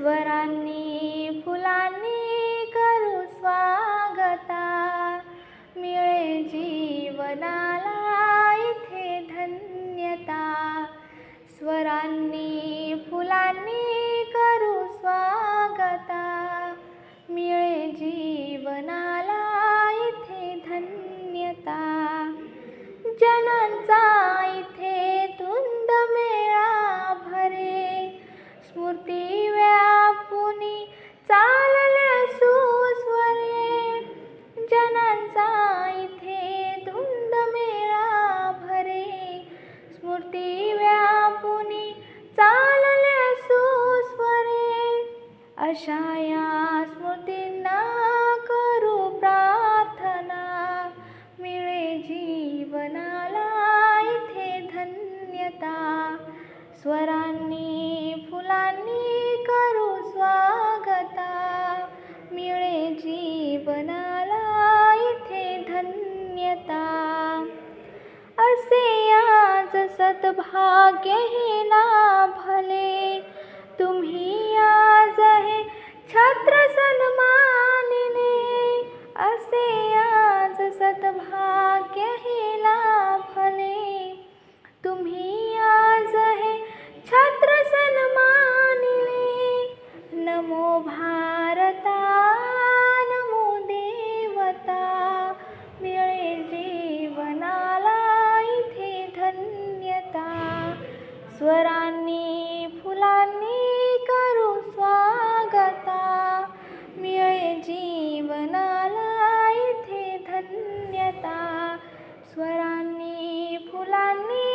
स्वरांनी फुलांनी करू स्वागता. मिळे जीवनाला इथे धन्यता. स्वरांनी फुलांनी करू स्वागता. मिळे जीवनाला इथे धन्यता. जनांचा इथे धुंद मेळा भरे. स्मृती अशा या स्मृतींना करू प्रार्थना. मिळे जीवनाला इथे धन्यता. स्वरांनी फुलांनी करू स्वागता. मिळे जीवनाला इथे धन्यता. असे आज सद्भाग्य हे लाभले तुम्ही आज सद्भाग्य हे लाभले. तुम्ही आज हे छत्र सन्मानिले नमो भारता नमो देवता. मिळे जीवनाला इथे धन्यता. स्वरा स्वरांनी फुलांनी